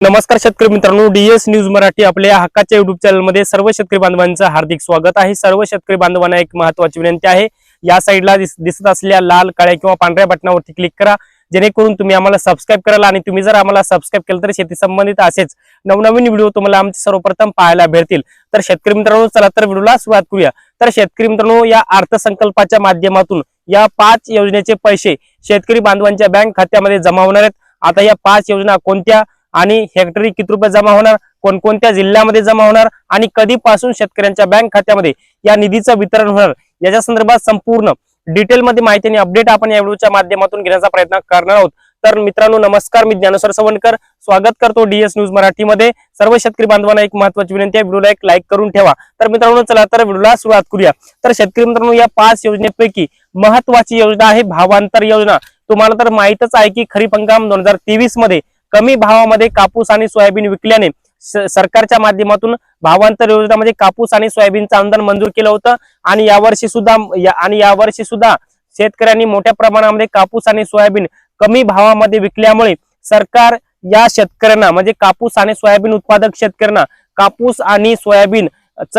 नमस्कार शेतकरी मित्रांनो डीएस न्यूज मराठी आपल्या हक्काच्या युट्यूब चॅनलमध्ये सर्व शेतकरी बांधवांचं हार्दिक स्वागत आहे. सर्व शेतकरी बांधवांना एक महत्वाची विनंती आहे. या साईडला दिस- दिसत असलेल्या लाल काळ्या किंवा पांढऱ्या बटनावरती क्लिक करा. जेणेकरून तुम्ही आम्हाला सबस्क्राईब कराल आणि तुम्ही जर आम्हाला सबस्क्राईब केलं तर शेती संबंधित असेच नवनवीन व्हिडिओ तुम्हाला आमचे सर्वप्रथम पाहायला भेटतील. तर शेतकरी मित्रांनो चला तर व्हिडिओला सुरुवात करूया. तर शेतकरी मित्रांनो या अर्थसंकल्पाच्या माध्यमातून या पाच योजनेचे पैसे शेतकरी बांधवांच्या बँक खात्यामध्ये जमा होणार आहेत. आता या पाच योजना कोणत्या? आणि हेक्टरी किती रुपये जमा होणार कोणकोणत्या जिल्ह्यामध्ये जमा होणार आणि कधीपासून शेतकऱ्यांच्या बँक खात्यामध्ये या निधीचं वितरण होणार याच्या संदर्भात संपूर्ण डिटेलमध्ये माहिती आणि अपडेट आपण या व्हिडिओच्या माध्यमातून घेण्याचा प्रयत्न करणार आहोत. तर मित्रांनो नमस्कार मी ज्ञानेश्वर सवणकर स्वागत करतो डीएस न्यूज मराठीमध्ये. सर्व शेतकरी बांधवांना एक महत्वाची विनंती आहे व्हिडिओला एक लाईक करून ठेवा. तर मित्रांनो चला तर व्हिडिओला सुरुवात करूया. तर शेतकरी मित्रांनो या पाच योजनेपैकी महत्वाची योजना आहे भावांतर योजना. तुम्हाला तर माहितच आहे की खरीप हंगाम दोन हजार तेवीसमध्ये कमी भावामध्ये कापूस आणि सोयाबीन विकल्याने स- सरकारच्या माध्यमातून भावांतर योजनामध्ये कापूस आणि सोयाबीनचं अनुदान मंजूर केलं होतं. आणि यावर्षी सुद्धा या- आणि यावर्षी सुद्धा शेतकऱ्यांनी मोठ्या प्रमाणामध्ये कापूस आणि सोयाबीन कमी भावामध्ये विकल्यामुळे सरकार या शेतकऱ्यांना म्हणजे कापूस आणि सोयाबीन उत्पादक शेतकऱ्यांना कापूस आणि सोयाबीन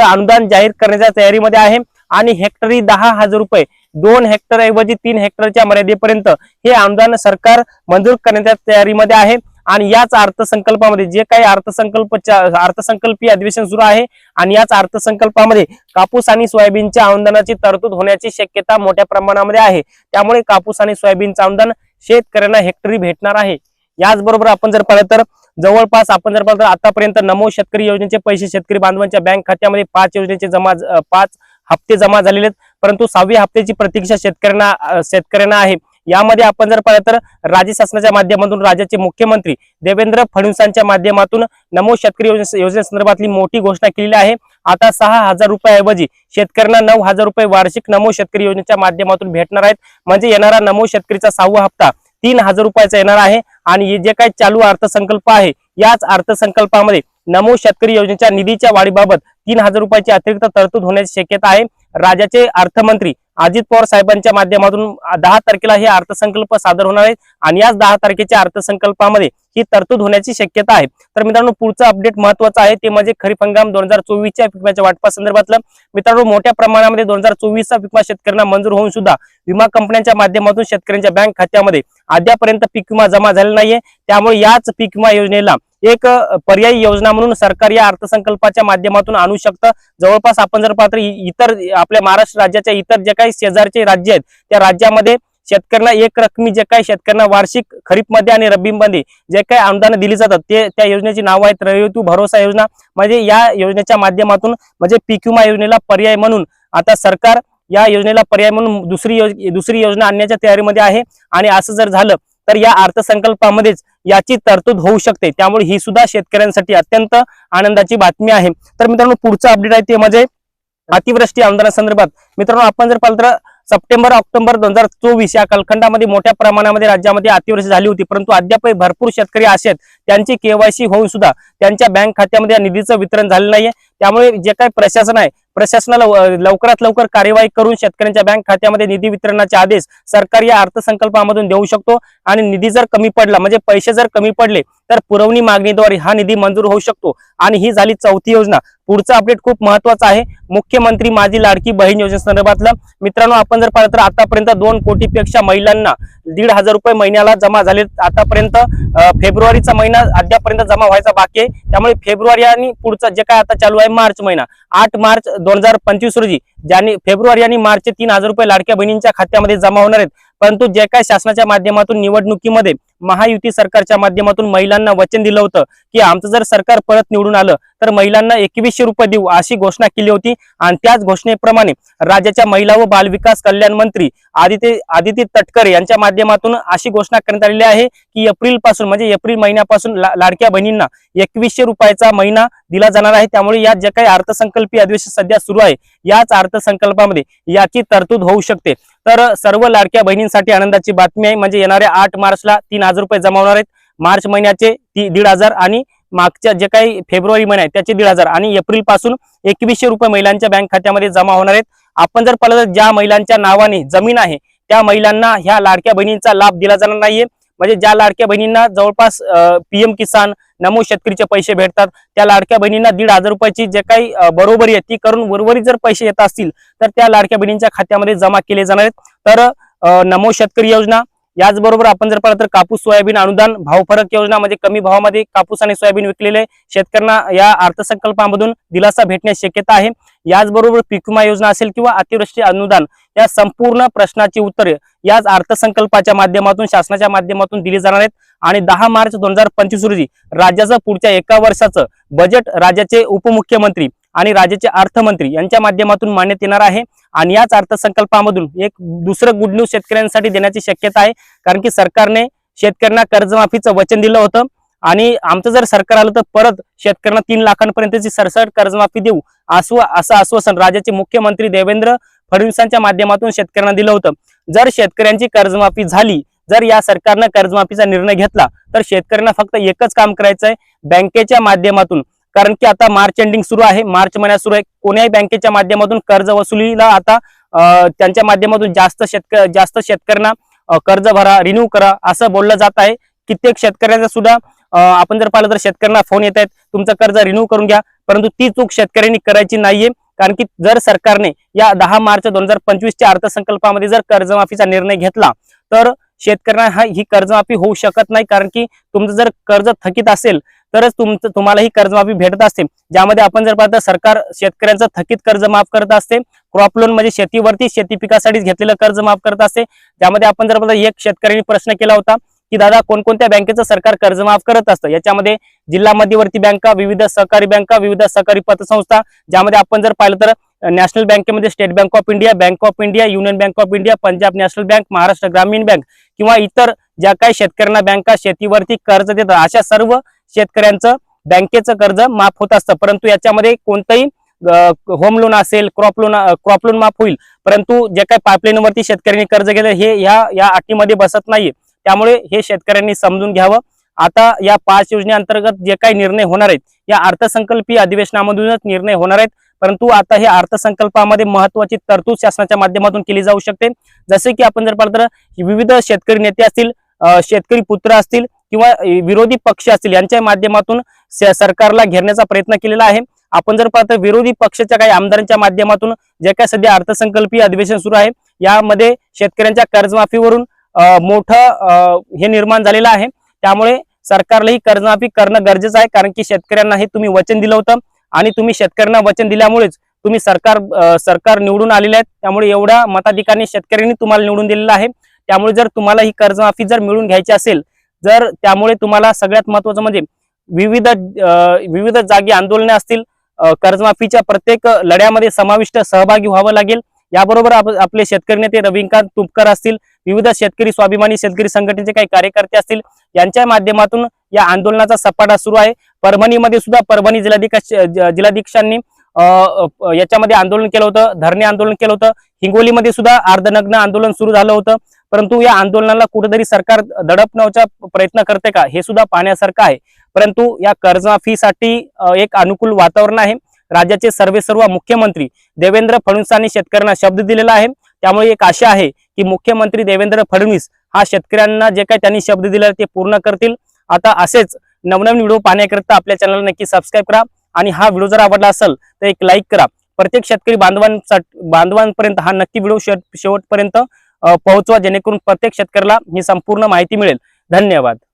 अनुदान जाहीर करण्याच्या तयारीमध्ये आहे. आणि हेक्टरी दहा हजार रुपये दोन हेक्टर ऐवजी तीन हेक्टरच्या मर्यादेपर्यंत हे अनुदान सरकार मंजूर करण्याच्या तयारीमध्ये आहे. आणि याच अर्थसंकल्पामध्ये जे काही अर्थसंकल्पच्या अर्थसंकल्पीय अधिवेशन सुरू आहे आणि याच अर्थसंकल्पामध्ये कापूस आणि सोयाबीनच्या अनुदानाची तरतूद होण्याची शक्यता मोठ्या प्रमाणामध्ये आहे. त्यामुळे कापूस आणि सोयाबीनचं अनुदान शेतकऱ्यांना हेक्टरी भेटणार आहे. याचबरोबर आपण जर पाहिलं तर जवळपास आपण जर पाहिलं तर आतापर्यंत नमो शेतकरी योजनेचे पैसे शेतकरी बांधवांच्या बँक खात्यामध्ये पाच योजनेचे जमा पाच हप्ते जमा झालेले आहेत. परंतु सहाव्या हप्त्याची प्रतीक्षा शेतकऱ्यांना शेतकऱ्यांना आहे. यामध्ये आपण जर पाहिलं तर राज्य शासनाच्या माध्यमातून राज्याचे मुख्यमंत्री देवेंद्र फडणवीसांच्या माध्यमातून नमो शेतकरी योजनेसंदर्भातली मोठी घोषणा केलेली आहे. आता सहा हजार रुपयाऐवजी शेतकऱ्यांना नऊ हजार रुपये वार्षिक नमो शेतकरी योजनेच्या माध्यमातून भेटणार आहेत. म्हणजे येणारा नमो शेतकरीचा सहावा हप्ता तीन हजार रुपयाचा येणार आहे. आणि जे काही चालू अर्थसंकल्प आहे याच अर्थसंकल्पामध्ये नमो शेतकरी योजनेच्या निधीच्या वाढीबाबत तीन हजार रुपयाची अतिरिक्त तरतूद होण्याची शक्यता आहे. राज्याचे अर्थमंत्री अजित पवार साहेबांच्या माध्यमातून दहा तारखेला हे अर्थसंकल्प सादर होणार आहे. आणि याच दहा तारखेच्या अर्थसंकल्पामध्ये ही तरतूद होण्याची शक्यता आहे. तर मित्रांनो पुढचं अपडेट महत्वाचं आहे. ते म्हणजे खरीप हंगाम दोन हजार चोवीसच्या पिकम्याच्या वाटपा संदर्भातलं मित्रांनो मोठ्या प्रमाणामध्ये दोन हजार चोवीसचा पिकमा शेतकऱ्यांना मंजूर होऊन सुद्धा विमा कंपन्यांच्या माध्यमातून शेतकऱ्यांच्या बँक खात्यामध्ये अद्यापर्यंत पीक विमा जमा झालेला नाहीये. त्यामुळे याच पीक विमा योजनेला एक पर्यायी योजना म्हणून सरकार या अर्थसंकल्पाच्या माध्यमातून आणू शकतं. जवळपास आपण जर पाहतो इतर आपल्या महाराष्ट्र राज्याच्या इतर जे काही शेजारचे राज्य आहेत त्या राज्यामध्ये शेतकऱ्यांना एक रकमी जे काही शेतकऱ्यांना वार्षिक खरीपमध्ये आणि रब्बीमध्ये जे काही अनुदान दिली जातात ते त्या योजनेची नाव आहेत. रयतू भरोसा योजना म्हणजे या योजनेच्या माध्यमातून म्हणजे पीक विमा योजनेला पर्याय म्हणून आता सरकार या योजनेला पर्याय म्हणून दुसरी योज दुसरी योजना आणण्याच्या तयारीमध्ये आहे. आणि असं जर झालं तर या अर्थसंकल्पामध्येच याची तरतूद होऊ शकते. त्यामुळे ही सुद्धा शेतकऱ्यांसाठी अत्यंत आनंदाची बातमी आहे. तर मित्रांनो पुढचं अपडेट आहे ते म्हणजे अतिवृष्टी अनुदानासंदर्भात. मित्रांनो आपण जर पाहिलं तर सप्टेंबर ऑक्टोबर दोन हजार चोवीस या कालखंडामध्ये मोठ्या प्रमाणामध्ये राज्यामध्ये अतिवृष्टी झाली होती. परंतु अद्यापही भरपूर शेतकरी असे आहेत. त्यांची केवायसी होऊन सुद्धा त्यांच्या बँक खात्यामध्ये या निधीचं वितरण झालं नाहीये. त्यामुळे जे काही प्रशासन आहे प्रशासनाला लवकरात लवकर कार्यवाही करून शेतकऱ्यांच्या बँक खात्यामध्ये निधी वितरणाचे आदेश सरकार या अर्थसंकल्पामधून देऊ शकतो. आणि निधी जर कमी पडला म्हणजे पैसे जर कमी पडले तर पुरवणी मागणीद्वारे हा निधी मंजूर होऊ शकतो. आणि ही झाली चौथी योजना. पुढचं अपडेट खूप महत्त्वाचा आहे. मुख्यमंत्री माझी लाडकी बहीण योजनेसंदर्भातलं मित्रांनो आपण जर पाहिलं तर आतापर्यंत दोन कोटीपेक्षा महिलांना दीड हजार रुपये महिन्याला जमा झाले. आतापर्यंत फेब्रुवारीचा महिना अद्यापर्यंत जमा व्हायचा बाकी आहे. त्यामुळे फेब्रुवारी आणि पुढचा जे काय आता चालू आहे मार्च महिना. आठ मार्च दोन हजार पंचवीस रोजी ज्यांनी फेब्रुवारी आणि मार्चचे तीन हजार रुपये लाडक्या बहिणींच्या खात्यामध्ये जमा होणार आहेत. परंतु जे काय शासनाच्या माध्यमातून निवडणुकीमध्ये महायुती सरकारच्या माध्यमातून महिलांना वचन दिलं होतं की आमचं जर सरकार परत निवडून आलं तर महिलांना एकवीसशे रुपये देऊ अशी घोषणा केली होती. आणि त्याच घोषणेप्रमाणे राज्याच्या महिला व बालविकास कल्याण मंत्री आदित्य आदित्य तटकरे यांच्या माध्यमातून अशी घोषणा करण्यात आलेली आहे की एप्रिलपासून म्हणजे एप्रिल महिन्यापासून ला- लाडक्या बहिणींना एकवीसशे रुपयाचा महिना दिला जाणार आहे. त्यामुळे यात जे काही अर्थसंकल्पीय अधिवेशन सध्या सुरू आहे याच अर्थसंकल्पामध्ये याची तरतूद होऊ शकते. तर सर्व लाडक्या बहिणींसाठी आनंदाची बातमी आहे. म्हणजे येणाऱ्या आठ मार्चला तीन हजार रुपये जमा होणार आहेत. मार्च महिन्याचे ती दीड हजार आणि मागच्या जे काही फेब्रुवारी महिना आहे त्याचे दीड हजार. आणि एप्रिलपासून एकवीसशे रुपये महिलांच्या बँक खात्यामध्ये जमा होणार आहेत. आपण जर पाहिलं तर ज्या महिलांच्या नावाने जमीन आहे त्या महिलांना ह्या लाडक्या बहिणींचा लाभ दिला जाणार नाहीये. म्हणजे ज्या लाडक्या बहिणींना जवळपास पीएम किसान नमो शेतकरीचे पैसे भेटतात त्या लाडक्या बहिणींना दीड हजार रुपयाची जे काही बरोबरी आहे ती करून उर्वरित जर पैसे येत असतील तर त्या लाडक्या बहिणींच्या खात्यामध्ये जमा केले जाणार आहेत. तर नमो शेतकरी योजना याचबरोबर आपण जर पाहिलं तर कापूस सोयाबीन अनुदान भाव फरक योजना म्हणजे कमी भावामध्ये कापूस आणि सोयाबीन विकलेले शेतकऱ्यांना या अर्थसंकल्पामधून दिलासा भेटण्याची शक्यता आहे. याचबरोबर पीक विमा योजना असेल किंवा अतिवृष्टी अनुदान या संपूर्ण प्रश्नाची उत्तरे याच अर्थसंकल्पाच्या माध्यमातून शासनाच्या माध्यमातून दिली जाणार आहेत. आणि दहा मार्च दोन हजार पंचवीस रोजी राज्याचं पुढच्या एका वर्षाचं बजेट राज्याचे उपमुख्यमंत्री आणि राज्याचे अर्थमंत्री यांच्या माध्यमातून मांडण्यात येणार आहे. आणि याच अर्थसंकल्पामधून एक दुसरं गुड न्यूज शेतकऱ्यांसाठी देण्याची शक्यता आहे. कारण की सरकारने शेतकऱ्यांना कर्जमाफीचं वचन दिलं होतं. आणि आमचं जर सरकार आलं तर परत शेतकऱ्यांना तीन लाखांपर्यंतची सरसट कर्जमाफी देऊ असं असं आश्वासन राज्याचे मुख्यमंत्री देवेंद्र फडणवीसांच्या माध्यमातून शेतकऱ्यांना दिलं होतं. जर शेतकऱ्यांची कर्जमाफी झाली जर या सरकारनं कर्जमाफीचा निर्णय घेतला तर शेतकऱ्यांना फक्त एकच काम करायचं आहे बँकेच्या माध्यमातून कारण की आता मार्च एंडिंग सुरू आहे. मार्च महिन्यात सुरू आहे. कोण्याही बँकेच्या माध्यमातून कर्ज वसुलीला आता त्यांच्या माध्यमातून जास्त शेतक जास्त शेतकऱ्यांना कर्ज भरा रिन्यू करा असं बोललं जात आहे. कित्येक शेतकऱ्यांचा सुद्धा आपण जर पाहिलं तर शेतकऱ्यांना फोन येत आहेत. तुमचं कर्ज रिन्यू करून घ्या. परंतु ती चूक शेतकऱ्यांनी करायची नाहीये. कारण की जर सरकारने या दहा मार्च दोन हजार पंचवीसच्या अर्थसंकल्पामध्ये जर कर्जमाफीचा निर्णय घेतला तर शेतकऱ्यांना हा ही कर्जमाफी होऊ शकत नाही कारण की तुमचं जर कर्ज थकीत असेल तरच तुमचं तुम्हाला ही कर्जमाफी भेटत असते. ज्यामध्ये आपण जर पाहता सरकार शेतकऱ्यांचं थकीत कर्ज माफ करत असते. क्रॉप लोन म्हणजे शेतीवरती शेती पिकासाठी घेतलेलं कर्ज माफ करत असते. ज्यामध्ये आपण जर पाहता एक शेतकऱ्यांनी प्रश्न केला होता की दादा कोणकोणत्या बँकेचं सरकार कर्ज माफ करत असतं? याच्यामध्ये जिल्हा मध्यवर्ती बँका विविध सहकारी बँका विविध सहकारी पतसंस्था ज्यामध्ये आपण जर पाहिलं तर नॅशनल बँकेमध्ये State Bank of India Bank of India Union Bank of India Punjab National Bank Maharashtra Gramin bank किंवा इतर ज्या काही शेतकऱ्यांना बँका शेतीवरती कर्ज देतात अशा सर्व शेतकऱ्यांचं बँकेचं कर्ज माफ होत असतं. परंतु याच्यामध्ये कोणतंही होम लोन असेल क्रॉप लोन क्रॉप लोन माफ होईल. परंतु जे काही पाईपलाईनवरती शेतकऱ्यांनी कर्ज घेतलं हे या या अटीमध्ये बसत नाहीये. त्यामुळे हे शेतकऱ्यांनी समजून घ्यावं. आता या पाच योजनेअंतर्गत जे काही निर्णय होणार आहेत या अर्थसंकल्पीय अधिवेशनामधूनच निर्णय होणार आहेत. परंतु आता हे अर्थसंकल्पामध्ये महत्वाची तरतूद शासनाच्या माध्यमातून केली जाऊ शकते. जसे की आपण जर पाहिलं तर विविध शेतकरी नेते असतील शेतकरी पुत्र असतील किंवा विरोधी पक्ष असतील यांच्या माध्यमातून स- सरकारला घेरण्याचा प्रयत्न केलेला आहे. आपण जर पाहतो विरोधी पक्षाच्या काही आमदारांच्या माध्यमातून जे काय सध्या अर्थसंकल्पीय अधिवेशन सुरू आहे यामध्ये शेतकऱ्यांच्या कर्जमाफीवरून मोठं हे निर्माण झालेलं आहे. त्यामुळे सरकारलाही कर्जमाफी करणं गरजेचं आहे कारण की शेतकऱ्यांना हे तुम्ही वचन दिलं होतं. आणि तुम्ही शेतकऱ्यांना वचन दिल्यामुळेच तुम्ही सरकार सरकार निवडून आलेले आहेत. त्यामुळे एवढ्या मताधिकाने शेतकऱ्यांनी तुम्हाला निवडून दिलेलं आहे. त्यामुळे जर तुम्हाला ही कर्जमाफी जर मिळून घ्यायची असेल जर त्यामुळे तुम्हाला सगळ्यात महत्वाचं म्हणजे विविध विविध जागी आंदोलने असतील कर्जमाफीच्या प्रत्येक लढ्यामध्ये समाविष्ट सहभागी व्हावं लागेल. याबरोबर आप- आपले शेतकरी नेते रविकांत तुपकर असतील विविध शेतकरी स्वाभिमानी शेतकरी संघटनेचे काही कार्यकर्ते असतील यांच्या माध्यमातून या आंदोलनाचा सपाटा सुरू आहे. परभणीमध्ये सुद्धा परभणी जिल्हाधिकाश जिल्हाधीक्षांनी याच्यामध्ये आंदोलन केलं होतं. धरणे आंदोलन केलं होतं. हिंगोलीमध्ये सुद्धा अर्धनग्न आंदोलन सुरू झालं होतं. परंतु या आंदोलनाला कुठेतरी सरकार दडपण्याचा प्रयत्न करते का? हे सुद्धा पाहण्यासारखं आहे. परंतु या कर्जमाफीसाठी एक अनुकूल वातावरण आहे. राज्याचे सर्वे सर्व मुख्यमंत्री देवेंद्र फडणवीसांनी शेतकऱ्यांना शब्द दिलेला आहे. त्यामुळे एक आशा आहे की मुख्यमंत्री देवेंद्र फडणवीस हा शेतकऱ्यांना जे काही त्यांनी शब्द दिला ते पूर्ण करतील. आता असेच नवनवीन व्हिडिओ पाहण्याकरिता आपल्या चॅनलला नक्की सबस्क्राईब करा. आणि हा व्हिडिओ जर आवडला असेल तर एक लाईक करा. प्रत्येक शेतकरी बांधवांसाठी बांधवांपर्यंत हा नक्की व्हिडिओ शेवटपर्यंत पोहोचवा जेणेकरून प्रत्येक शेतकऱ्याला ही संपूर्ण माहिती मिळेल. धन्यवाद.